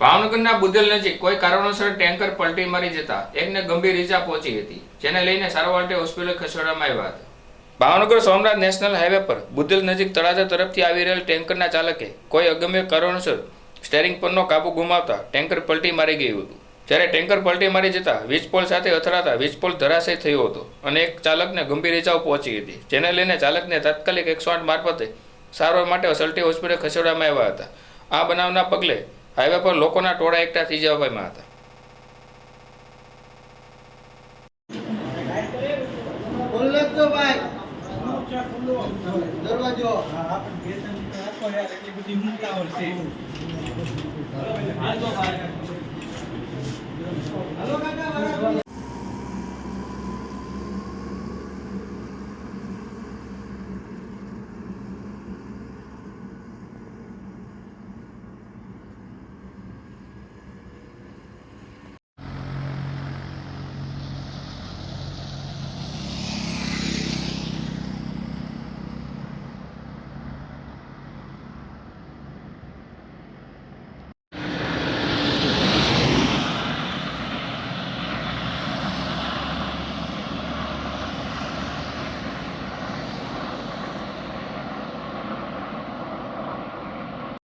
ભાવનગરના બુદેલ નજીક કોઈ કારણોસર ટેન્કર પલટી મારી જતા એકને ગંભીર ઈજા પહોંચી હતી, જેને લઈને સારવાર હોસ્પિટલ ખસેડવામાં આવ્યા હતા. ભાવનગર સોમનાથ નેશનલ હાઈવે પર બુદેલ નજીક તળાજા તરફથી આવી રહેલ ટેન્કરના ચાલકે કોઈ અગમ્ય કારણોસર સ્ટેરિંગ પરનો કાબુ ગુમાવતા ટેન્કર પલટી મારી ગયું હતું. જ્યારે ટેન્કર પલટી મારી જતા વીજપોલ સાથે અથડાતા વીજપોલ ધરાશય થયો હતો અને એક ચાલકને ગંભીર ઈજાઓ પહોંચી હતી, જેને લઈને ચાલકને તાત્કાલિક એકસો આઠ મારફતે સારવાર માટે અસલટી હોસ્પિટલ ખસેડવામાં આવ્યા હતા. આ બનાવના પગલે હાઈવે પર લોકોના ટોળા એકઠા થઈ જવામાં હતા. દરવાજો. એટલી બધી